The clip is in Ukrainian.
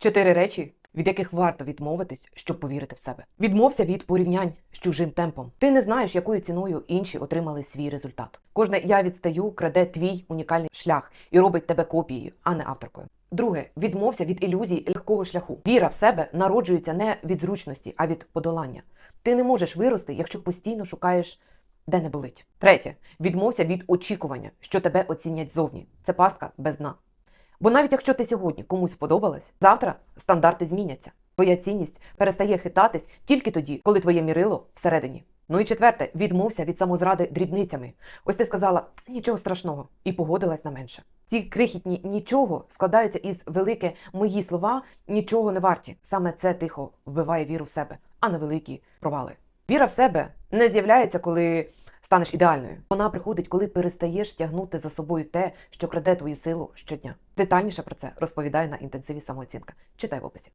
Чотири речі, від яких варто відмовитись, щоб повірити в себе. Відмовся від порівнянь з чужим темпом. Ти не знаєш, якою ціною інші отримали свій результат. Кожне я відстаю краде твій унікальний шлях і робить тебе копією, а не авторкою. Друге, відмовся від ілюзій легкого шляху. Віра в себе народжується не від зручності, а від подолання. Ти не можеш вирости, якщо постійно шукаєш, де не болить. Третє, відмовся від очікування, що тебе оцінять зовні. Це пастка без дна. Бо навіть якщо ти сьогодні комусь сподобалась, завтра стандарти зміняться. Твоя цінність перестає хитатись тільки тоді, коли твоє мірило всередині. Ну і четверте, відмовся від самозради дрібницями. Ось ти сказала нічого страшного і погодилась на менше. Ці крихітні нічого складаються із велике мої слова нічого не варті. Саме це тихо вбиває віру в себе, а не великі провали. Віра в себе не з'являється, коли станеш ідеальною. Вона приходить, коли перестаєш тягнути за собою те, що краде твою силу щодня. Детальніше про це розповідаю на інтенсиві самооцінка. Читай в описі.